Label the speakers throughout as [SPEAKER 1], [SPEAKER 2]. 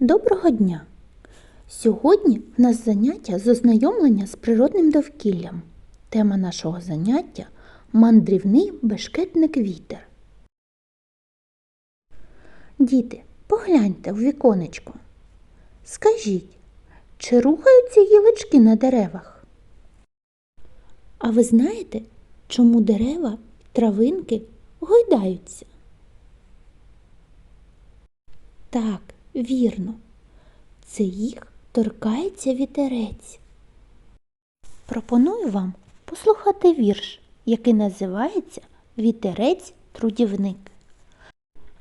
[SPEAKER 1] Доброго дня! Сьогодні в нас заняття з ознайомлення з природним довкіллям. Тема нашого заняття мандрівний бешкетник вітер. Діти, погляньте в віконечко. Скажіть, чи рухаються гілочки на деревах? А ви знаєте, чому дерева, травинки гойдаються? Так, вірно. Це їх торкається вітерець. Пропоную вам послухати вірш, який називається Вітерець трудівник.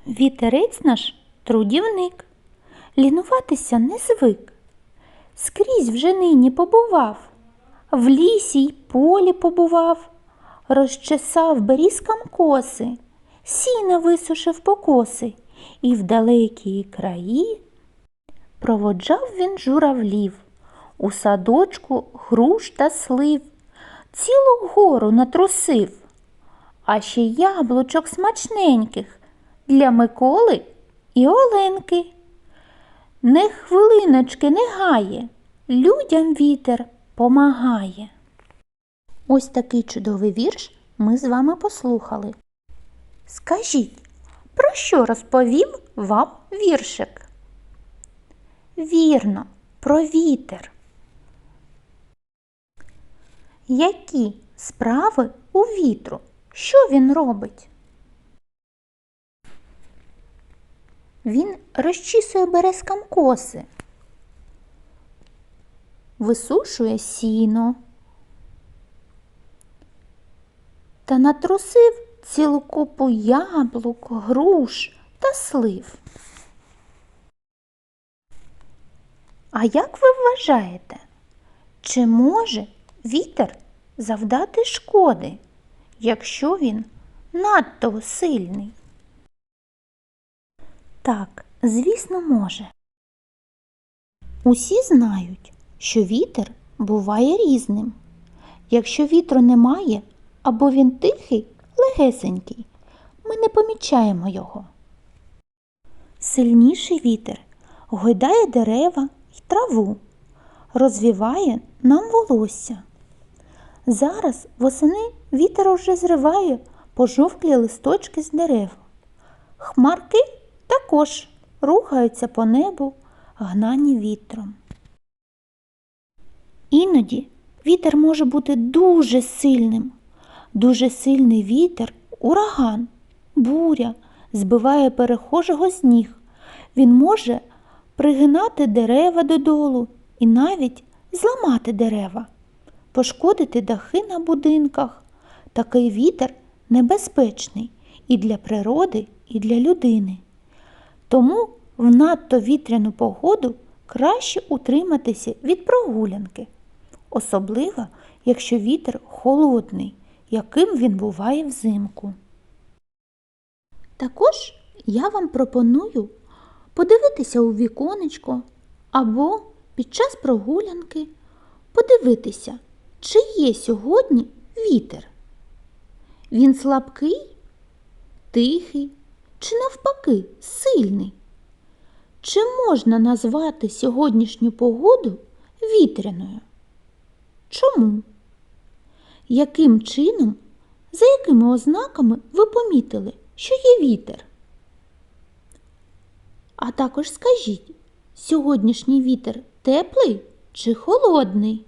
[SPEAKER 1] Вітерець наш трудівник, лінуватися не звик. Скрізь вже нині побував, в лісі й полі побував, розчесав берізкам коси, сіна висушив покоси, і в далекі краї проводжав він журавлів, у садочку груш та слив, цілу гору натрусив, а ще яблучок смачненьких для Миколи і Оленки. Не хвилиночки не гає, людям вітер помагає. Ось такий чудовий вірш ми з вами послухали. Скажіть, що розповів вам віршик? Вірно, про вітер. Які справи у вітру? Що він робить? Він розчісує березкам коси, висушує сіно та натрусив цілу купу яблук, груш та слив. А як ви вважаєте, чи може вітер завдати шкоди, якщо він надто сильний? Так, звісно, може. Усі знають, що вітер буває різним. Якщо вітру немає або він тихий, легесенький, ми не помічаємо його. Сильніший вітер гойдає дерева й траву, розвіває нам волосся. Зараз восени вітер уже зриває пожовклі листочки з дерев. Хмарки також рухаються по небу, гнані вітром. Іноді вітер може бути дуже сильним. Дуже сильний вітер, ураган, буря збиває перехожого з ніг. Він може пригинати дерева додолу і навіть зламати дерева, пошкодити дахи на будинках. Такий вітер небезпечний і для природи, і для людини. Тому в надто вітряну погоду краще утриматися від прогулянки, особливо, якщо вітер холодний, яким він буває взимку. Також я вам пропоную подивитися у віконечко або під час прогулянки подивитися, чи є сьогодні вітер. Він слабкий, тихий чи навпаки сильний. Чи можна назвати сьогоднішню погоду вітряною? Чому? Яким чином, за якими ознаками ви помітили, що є вітер? А також скажіть, сьогоднішній вітер теплий чи холодний?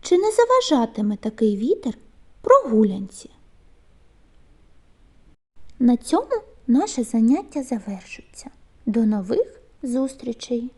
[SPEAKER 1] Чи не заважатиме такий вітер прогулянці? На цьому наше заняття завершується. До нових зустрічей!